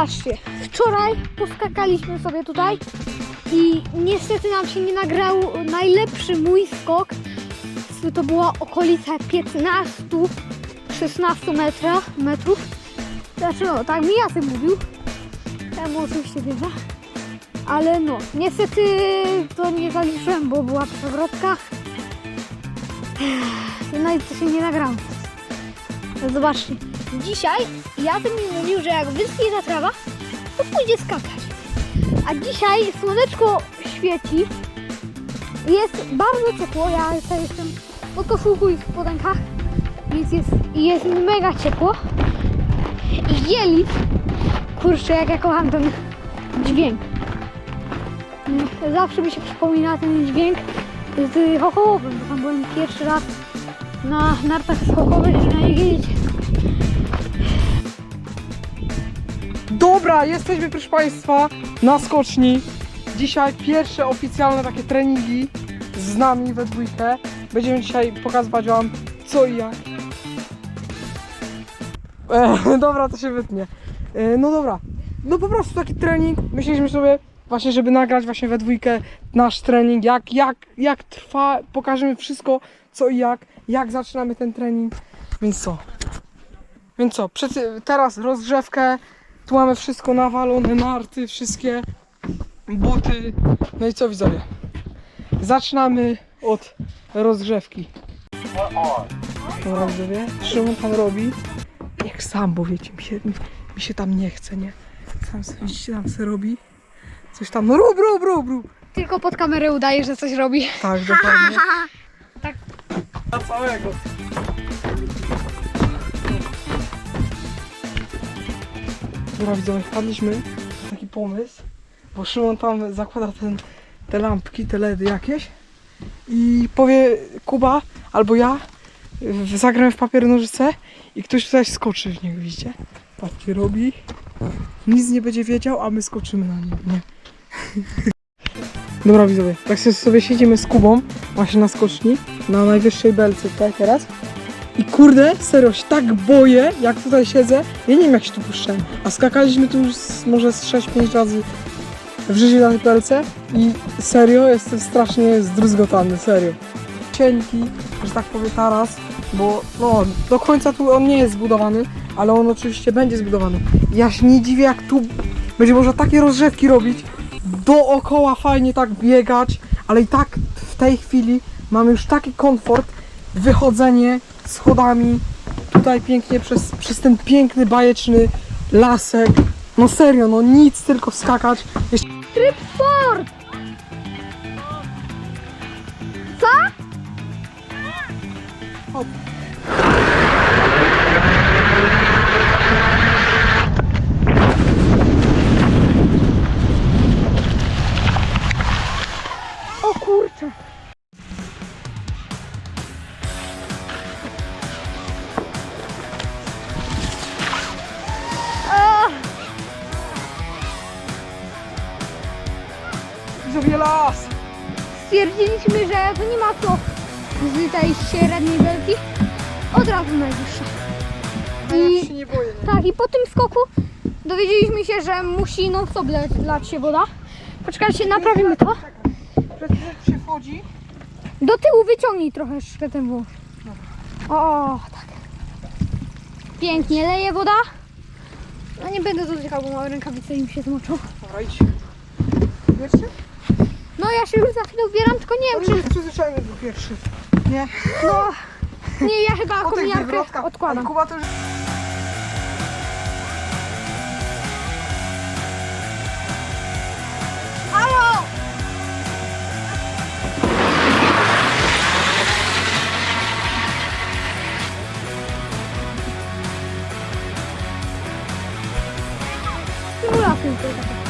Zobaczcie, wczoraj poskakaliśmy sobie tutaj i niestety nam się nie nagrał najlepszy mój skok. To była okolica 15-16 metra, metrów. Znaczy no, tak mi Jacek mówił. Ja mu oczywiście wierzę. Ale no, niestety to nie zaliczyłem, bo była przewrotka. No i to się nie nagrało. Zobaczcie, dzisiaj Jacek mi mówił, że jak wyschnie ta trawa, to pójdzie skakać. A dzisiaj słoneczko świeci, jest bardzo ciepło, ja jestem pod koszulką i w spodenkach, więc jest, jest mega ciepło. I jelit, kurczę, jak ja kocham ten dźwięk. Zawsze mi się przypomina ten dźwięk z Chochołowym, bo tam byłem pierwszy raz na nartach skokowych i na nich Dobra, jesteśmy proszę Państwa na skoczni. Dzisiaj pierwsze oficjalne takie treningi z nami we dwójkę. Będziemy dzisiaj pokazywać Wam co i jak. E, dobra, to się wytnie. E, no dobra, no po prostu taki trening. Myśleliśmy sobie właśnie, żeby nagrać właśnie we dwójkę nasz trening, jak, jak, jak trwa, pokażemy wszystko co i jak, jak zaczynamy ten trening. Więc co? Więc co, przed, teraz rozgrzewkę, tu mamy wszystko nawalone, narty, wszystkie buty. No i co widzowie? Zaczynamy od rozgrzewki. Dobra widzowie, Szymon tam robi. Jak sam, bo wiecie, mi się, mi, się tam nie chce, nie? Sam sobie, widzicie, tam se robi. Coś tam, no rób, rób, rób, rób. Tylko pod kamerę udaje, że coś robi. Tak, dokładnie. Tak. Na całego. Dobra widzowie, wpadliśmy taki pomysł, bo Szymon tam zakłada ten, te lampki, te LEDy jakieś i powie Kuba albo ja w- w papier nożyce i ktoś tutaj skoczy w niego, widzicie? Patrzcie, robi. Nic nie będzie wiedział, a my skoczymy na niego, nie? Dobra widzowie, tak sobie- sobie siedzimy z Kubą właśnie na skoczni, na najwyższej belce tutaj teraz. I kurde, serio, się tak boję, jak tutaj siedzę. Ja nie wiem jak się tu puszczałem. A skakaliśmy tu już z, może z 6-5 razy w życiu na tej belce i serio, jestem strasznie zdruzgotany, serio. Cienki, że tak powiem taras, bo no, do końca tu on nie jest zbudowany, ale on oczywiście będzie zbudowany. Ja się nie dziwię jak tu będzie można takie rozrzewki robić, dookoła fajnie tak biegać, ale i tak w tej chwili mamy już taki komfort, wychodzenie schodami, tutaj pięknie przez, przez ten piękny, bajeczny lasek. No serio, no nic, tylko skakać. Jeszcze Tryb sport! Co? Hop. Tej średniej belki. Od razu najwyższa. I się nie boję, nie? tak, i po tym skoku dowiedzieliśmy się, że musi non stop lać, się woda. Poczekajcie, naprawimy to. Przed się wchodzi. Do tyłu wyciągnij trochę jeszcze ten włos. O, tak. Pięknie leje woda. No nie będę dotykał, bo moje rękawice im się zmoczą. Dobra, idź. Pierwszy? No ja się już za chwilę ubieram, tylko nie wiem już przyzwyczajony był pierwszy. Nie? No, nie, ja chyba O tych kominiarkę wywrotkach. odkładam. Kuba to już... Halo! Symulacja to taka.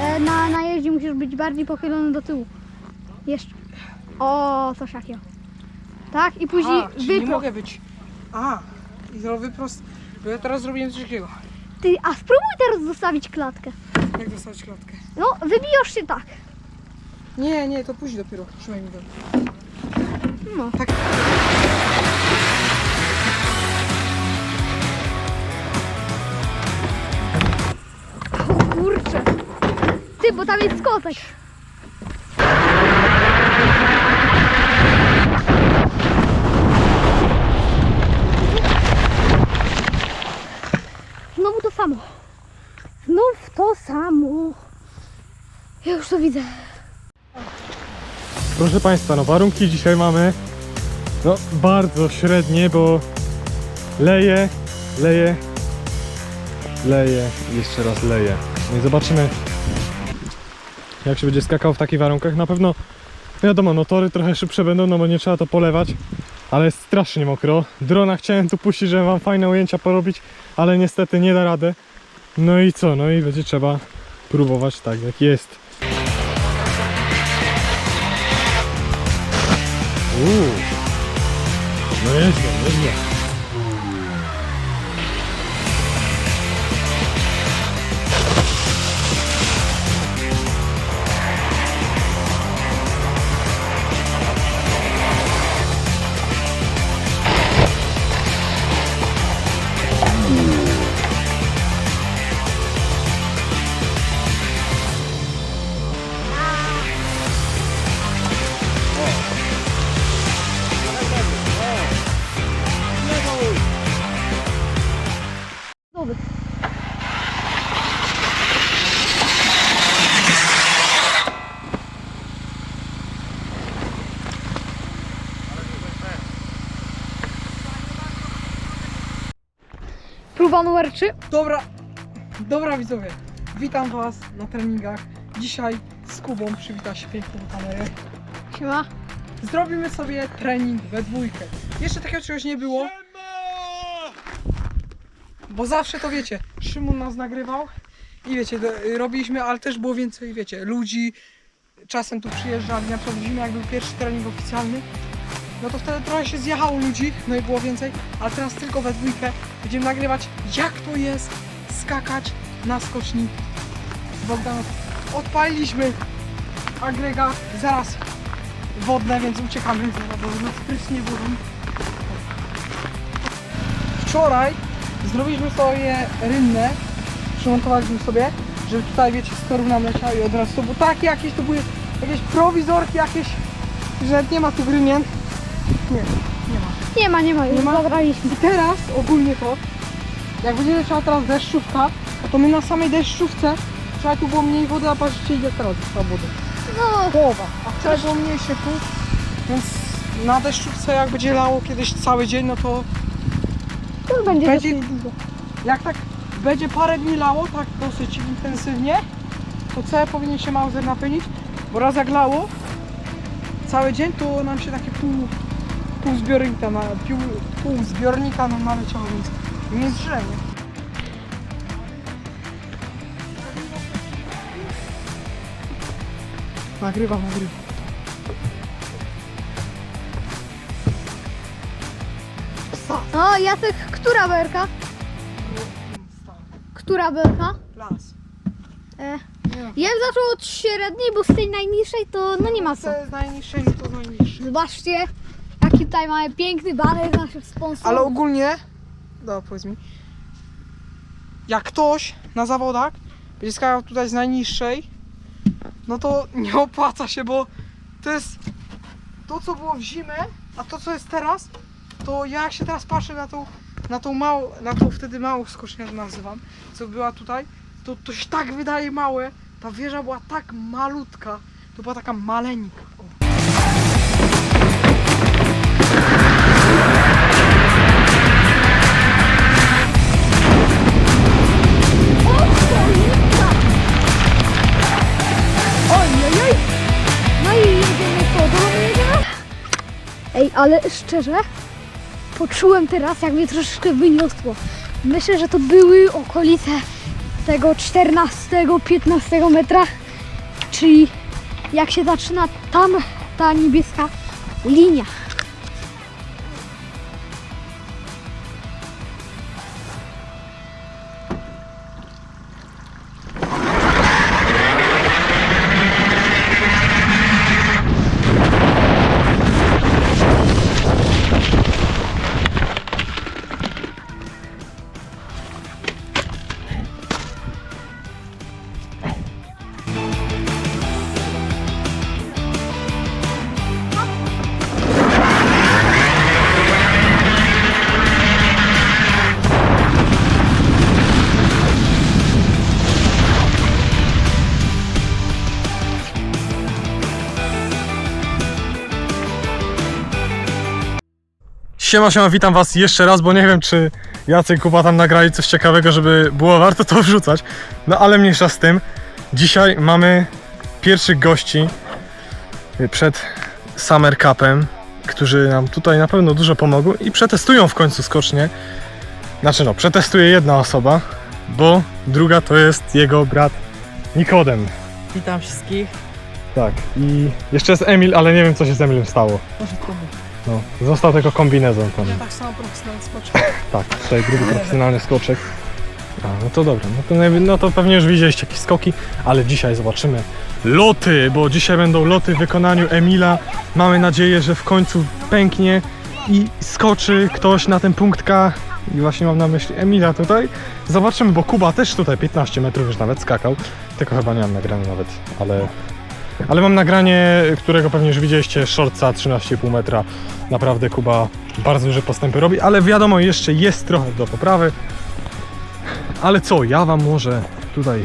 E, Na, na jeździe musisz być bardziej pochylony do tyłu. Jeszcze. O, coś takiego. Tak? I później A, nie mogę być. A, i to wyprost. Bo ja teraz zrobiłem coś takiego. Ty, a spróbuj teraz zostawić klatkę. Jak dostać klatkę? No, wybijasz się tak. Nie, nie, to później dopiero. Trzymaj mi go. No. Tak. O kurczę. Ty, bo tam jest kotek. To widzę. Proszę Państwa, no warunki dzisiaj mamy no bardzo średnie, bo leje, leje, leje jeszcze raz leje. No i zobaczymy jak się będzie skakał w takich warunkach. Na pewno wiadomo, no tory trochę szybsze będą, no bo nie trzeba to polewać, ale jest strasznie mokro. Drona chciałem tu puścić, żeby Wam fajne ujęcia porobić, ale niestety nie da rady. No i co? No i będzie trzeba próbować tak jak jest. Uuu. No nieźle, Dobra, dobra widzowie, witam was na treningach. Dzisiaj z Kubą przywita się pięknie do kamery. Siema. Zrobimy sobie trening we dwójkę. Jeszcze takiego czegoś nie było. Bo zawsze to wiecie, Szymon nas nagrywał i wiecie, do- robiliśmy, ale też było więcej, wiecie, ludzi. Czasem tu przyjeżdżali, na przykład w zimie, jak był pierwszy trening oficjalny, no to wtedy trochę się zjechało ludzi, no i było więcej, ale teraz tylko we dwójkę będziemy nagrywać, jak to jest skakać na skoczni z. Odpaliliśmy agregat, zaraz wodne, więc uciekamy, bo nas prycznie wodą. Wczoraj zrobiliśmy sobie rynne, przymontowaliśmy sobie, żeby tutaj, wiecie, torów nam leciały od razu, było takie jakieś, to były jakieś prowizorki jakieś, że nawet nie ma tu grynien. Nie, nie ma. Nie ma, już zabraliśmy. I teraz ogólnie to, jak będzie leciała teraz deszczówka, to my na samej deszczówce, wczoraj tu było mniej wody, a patrzcie ile teraz ta wody. No, Połowa. A wczoraj było mniejsze tu, więc na deszczówce jak będzie lało kiedyś cały dzień, no to to będzie Będzie- jak tak będzie parę dni lało, tak dosyć intensywnie, to całe powinien się Mauser napełnić, bo raz jak lało cały dzień, to nam się takie pół, pół zbiornika, na, pół, pół zbiornika nam naleciało, więc nie zrzenie. Nagrywa, nagrywa. No, Jacek, która belka? Która belka? Las. E, ja bym zaczął od średniej, bo z tej najniższej to no nie ma co. To jest najniższe, no to najniższe. Zobaczcie, jaki tutaj mamy piękny baner naszych sponsorów. Ale ogólnie, no powiedz mi, jak ktoś na zawodach będzie skakał tutaj z najniższej, no to nie opłaca się, bo to jest to, co było w zimę, a to, co jest teraz, to ja jak się teraz patrzę na tą, na tą małą, na tą wtedy małą skocznię, to nazywam, co była tutaj, to to się tak wydaje małe, ta wieża była tak malutka, to była taka maleńka. Ej, ale szczerze, poczułem teraz, jak mnie troszeczkę wyniosło. Myślę, że to były okolice tego 14-15 metra, czyli jak się zaczyna tam ta niebieska linia. Siema, siema, witam was jeszcze raz, bo nie wiem, czy Jacek i Kuba tam nagrali coś ciekawego, żeby było warto to wrzucać. No ale mniejsza z tym. Dzisiaj mamy pierwszych gości przed Summer Cupem, którzy nam tutaj na pewno dużo pomogą i przetestują w końcu skocznie. Znaczy no, przetestuje jedna osoba, bo druga to jest jego brat Nikodem. Witam wszystkich. Tak, i jeszcze jest Emil, ale nie wiem co się z Emilem stało. Może No, został tylko kombinezon tam. Ja tak samo profesjonalnie skoczę. Tak, tutaj gruby profesjonalny skoczek. A, no to dobra, no to, najwy- no to pewnie już widzieliście jakieś skoki, ale dzisiaj zobaczymy loty, bo dzisiaj będą loty w wykonaniu Emila. Mamy nadzieję, że w końcu pęknie i skoczy ktoś na ten punkt K. I właśnie mam na myśli Emila tutaj. Zobaczymy, bo Kuba też tutaj 15 metrów już nawet skakał. Tylko chyba nie mam nagrania nawet, ale... Ale mam nagranie, którego pewnie już widzieliście, shortca 13,5 metra. Naprawdę Kuba bardzo duże postępy robi, ale wiadomo, jeszcze jest trochę do poprawy. Ale co, ja wam może tutaj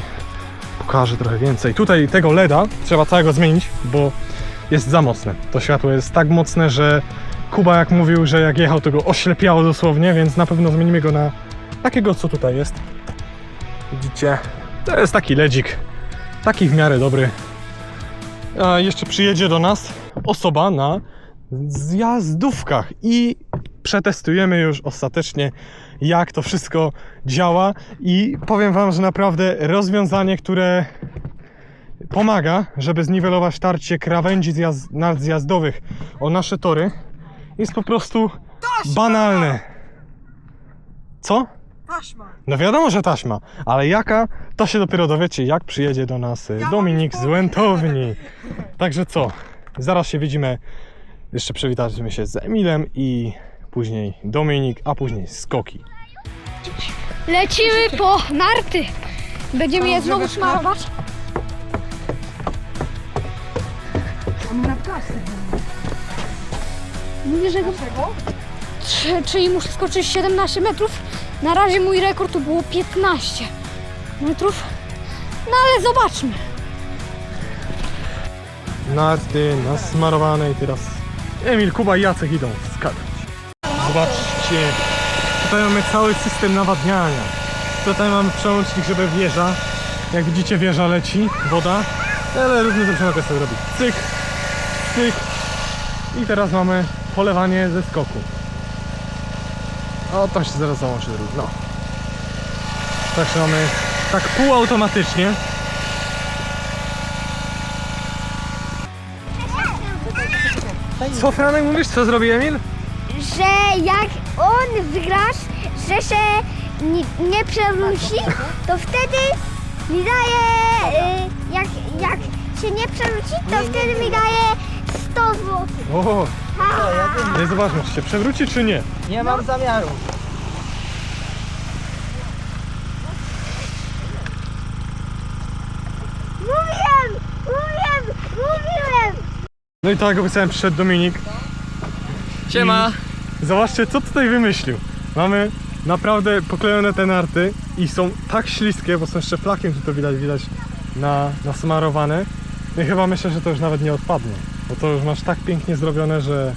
pokażę trochę więcej. Tutaj tego LEDa trzeba całego zmienić, bo jest za mocne. To światło jest tak mocne, że Kuba jak mówił, że jak jechał to go oślepiało dosłownie, więc na pewno zmienimy go na takiego co tutaj jest. Widzicie? To jest taki ledzik. Taki w miarę dobry. Jeszcze przyjedzie do nas osoba na zjazdówkach i przetestujemy już ostatecznie jak to wszystko działa i powiem wam, że naprawdę rozwiązanie, które pomaga, żeby zniwelować tarcie krawędzi zjaz- nadzjazdowych o nasze tory jest po prostu banalne. Co? Taśma. No wiadomo, że taśma, ale jaka, to się dopiero dowiecie, jak przyjedzie do nas y, Dominik z Łętowni. Także co, zaraz się widzimy, jeszcze przywitaliśmy się z Emilem i później Dominik, a później skoki. Lecimy po narty. Będziemy je znowu smarować. On na. Mówię, że Czyli muszę skoczyć 17 metrów. Na razie mój rekord to było 15 metrów. No ale zobaczmy. Narty nasmarowane i teraz Emil, Kuba i Jacek idą skakać. Zobaczcie, tutaj mamy cały system nawadniania. Tutaj mamy przełącznik, żeby wieża. Jak widzicie wieża leci, woda. Ale równie dobrze mogę sobie robić. Cyk, cyk. I teraz mamy polewanie ze skoku. O, tam się zaraz załączy drugi. No. Także mamy tak półautomatycznie. Co Franek mówisz? Co zrobi Emil? że jak on wygrasz, że się nie, nie przewróci, to wtedy mi daje, y, jak, jak się nie przewróci, to wtedy mi daje 100 zł. O, nie zobaczmy, czy się przewróci, czy nie. Nie mam zamiaru. Mówiłem, mówiłem, mówiłem. No i tak jak obiecałem, przyszedł Dominik. Siema! Zobaczcie, co tutaj wymyślił. Mamy naprawdę poklejone te narty i są tak śliskie, bo są jeszcze flakiem, tu to widać, widać na, nasmarowane. No i chyba myślę, że to już nawet nie odpadnie. Bo to już masz tak pięknie zrobione, że,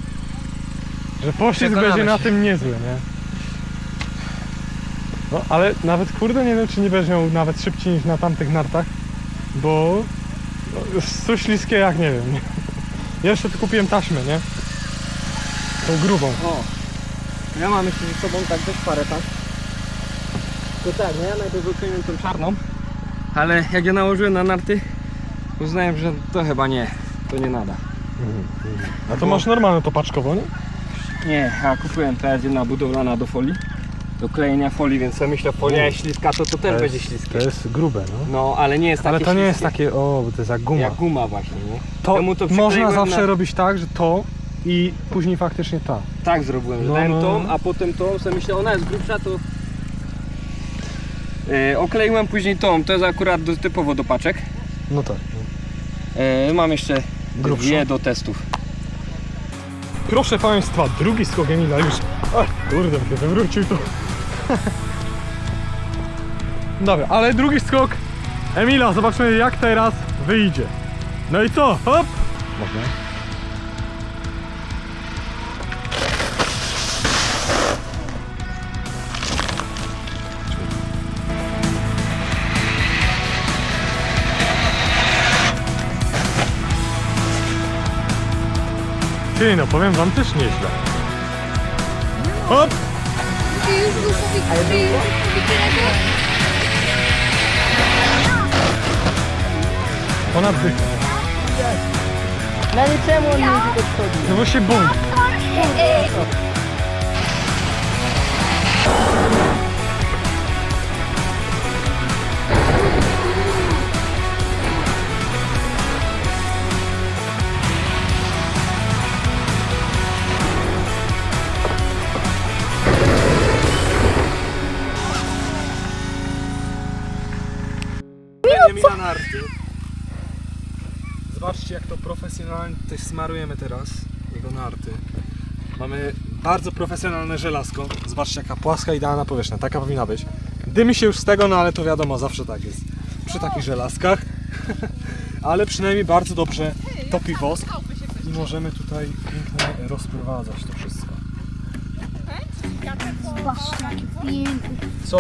że poślizg Przekonamy będzie na się. tym niezły, nie? No, ale nawet kurde nie wiem, czy nie miał nawet szybciej niż na tamtych nartach, bo no, są śliskie jak nie wiem. Nie? Ja jeszcze tu kupiłem taśmę, nie? Tą grubą. O! Ja mam jeszcze ze sobą tak dość parę tak. To tak, no ja najpierw wykleiłem tą czarną, ale jak ja nałożyłem na narty, uznałem, że to chyba nie, to nie nada. A to masz normalne to paczkowo, nie? Nie, ja kupiłem teraz jedna budowlana do folii, do klejenia folii, więc ja myślę, folia jest śliska, to to też będzie śliskie. To jest grube, no. No, ale nie jest takie Ale to nie jest śliskie, takie, o, bo to jest jak guma. Jak guma właśnie, nie? To Temu to można przykleiłem zawsze na- robić tak, że to i później faktycznie ta. Tak zrobiłem, że No, dałem no, tą, no. a potem tą, sobie myślę, ona jest grubsza, to... E, okleiłem później tą, to jest akurat do, typowo do paczek. No tak. E, mam jeszcze Grubszą. dwie do testów. Proszę Państwa, drugi skok Emila już. Ach, kurde, się wywrócił tu. Dobra, ale drugi skok Emila, zobaczymy jak teraz wyjdzie. No i co? Hop! Można. Ty, no powiem wam też nieźle. Hop! Czy już był powi- czy już dychę. No ale czemu on nie? No bo się boi. Emila smarujemy teraz jego narty. Mamy bardzo profesjonalne żelazko. Zobaczcie jaka płaska, idealna powierzchnia. Taka powinna być. Dymi się już z tego, no ale to wiadomo, zawsze tak jest przy takich żelazkach. ale przynajmniej bardzo dobrze topi wosk i możemy tutaj pięknie rozprowadzać to wszystko. Co?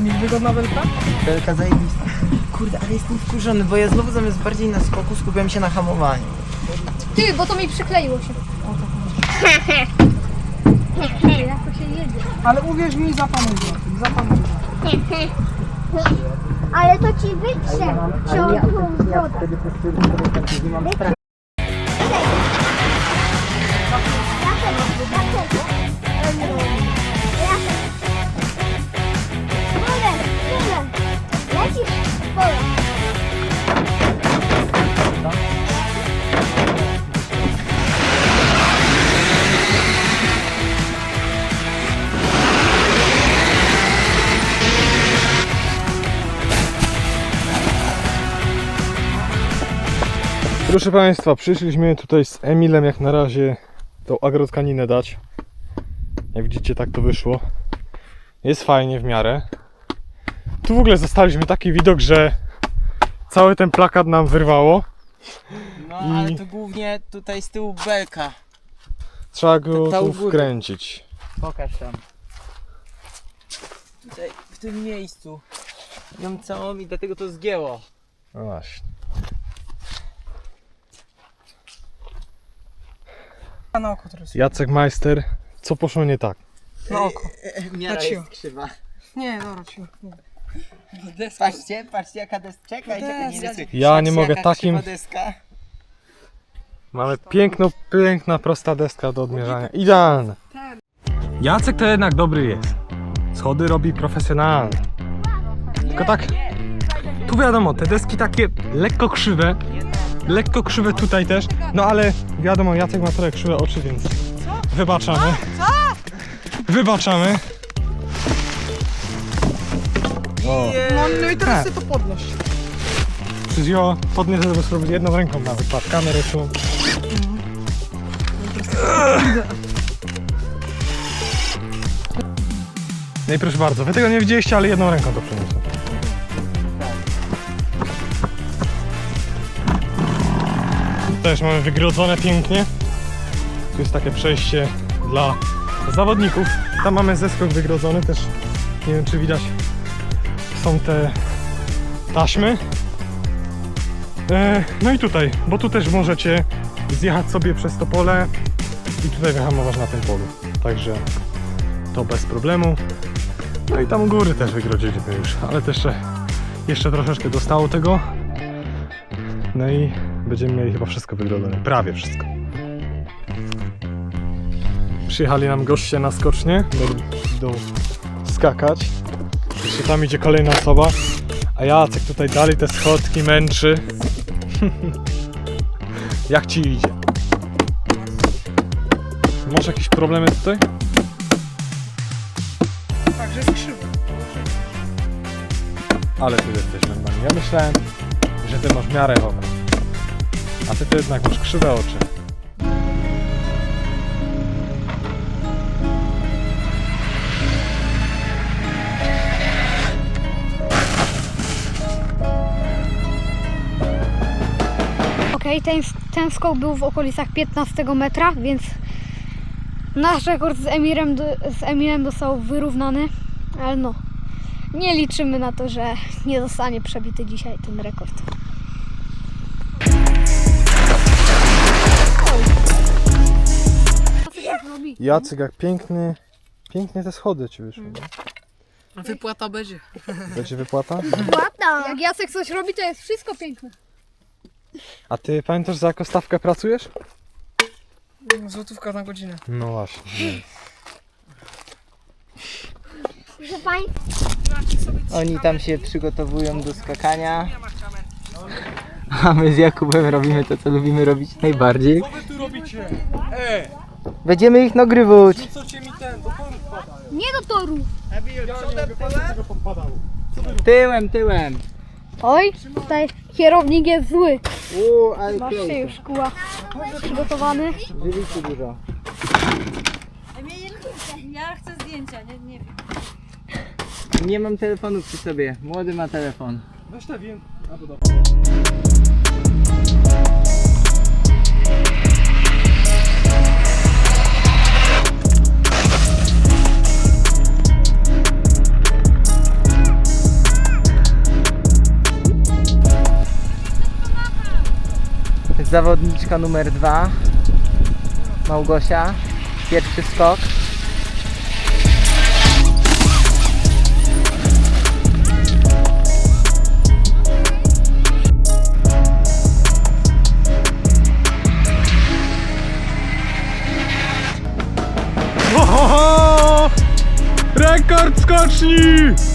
Emil, wygodna belka? Belka zajebista. Kurde, ale jestem wkurzony, bo ja znowu zamiast bardziej na skoku skupiam się na hamowaniu. Ty, bo to mi przykleiło się. Jak to się jedzie? Ale uwierz mi, zapanuj na tym, zapanuj na tym. Ale to ci wytrze. Ciągną wodę. Wtedy po prostu nie mam strachu. Proszę Państwa, przyszliśmy tutaj z Emilem jak na razie tą agrotkaninę dać. Jak widzicie tak to wyszło. Jest fajnie w miarę. Tu w ogóle zostaliśmy taki widok, że cały ten plakat nam wyrwało. No I- ale to głównie tutaj z tyłu belka. Trzeba go Ta tu u góry. wkręcić. Pokaż tam. Tutaj, w tym miejscu. Ją całą i dlatego to zgięło. No właśnie. Na oko teraz. Jacek Majster, co poszło nie tak? Na oko. Miara Patrz jest krzywa. Nie, dobra, cicho. Nie. Patrzcie, patrzcie jaka deska. Czekaj, czekaj, nie rysuj. Ja nie mogę jaka takim- krzywa deska. Mamy piękną, piękna, prosta deska do odmierzania. Idealne. Jacek to jednak dobry jest. Schody robi profesjonalnie. Tylko tak, tu wiadomo, te deski takie lekko krzywe. Lekko krzywe tutaj też. No ale wiadomo, Jacek ma trochę krzywe oczy, więc wybaczamy. Wybaczamy. O, No, no i teraz ty to podnoś. przez ją podniosę, żeby spróbować jedną ręką nawet. Patrz, kamerę tu. No i proszę bardzo, wy tego nie widzieliście, ale jedną ręką to przeniosę. Też mamy wygrodzone pięknie. Tu jest takie przejście dla zawodników. Tam mamy zeskok wygrodzony też. Nie wiem czy widać. Są te taśmy. E, no i tutaj, bo tu też możecie zjechać sobie przez to pole i tutaj wyhamować na tym polu. Także to bez problemu. No i tam u góry też wygrodziliśmy już, ale też jeszcze, jeszcze troszeczkę dostało tego. No i będziemy mieli chyba wszystko wygrodzone, prawie wszystko. Przyjechali nam goście na skocznie, będą skakać. Jeszcze tam idzie kolejna osoba, a Jacek tutaj dalej te schodki męczy. Jak ci idzie? Masz jakieś problemy tutaj? Także jest krzywy. Ale ty jesteś normalny. Ja myślałem, że ty masz miarę. A ty to jednak masz krzywe oczy. Okej, ten, ten skok był w okolicach 15 metra, więc Nasz rekord z Emirem, z został wyrównany, ale no, nie liczymy na to, że nie zostanie przebity dzisiaj ten rekord. Jacek, jak piękny, pięknie te schody ci wyszły. nie? Wypłata będzie. Będzie wypłata? Jak Jacek coś robi, to jest wszystko piękne. A ty pamiętasz za jaką stawkę pracujesz? Złotówka na godzinę. No właśnie. Proszę pań, Oni tam się przygotowują do skakania. A my z Jakubem robimy to, co lubimy robić najbardziej. Co wy tu robicie? E! Będziemy ich nagrywać. Co cię mi ten, do? Nie do toru. Tyłem, tyłem. Oj, tutaj kierownik jest zły. Uuu, ale Masz się już kuła przygotowany. Żywicy dużo. Ja chcę zdjęcia, nie, nie wiem. Nie mam telefonu przy sobie. Młody ma telefon. Weź te wiem. A, bo dobra. Zawodniczka numer dwa. Małgosia. Pierwszy skok. Rekord skoczni!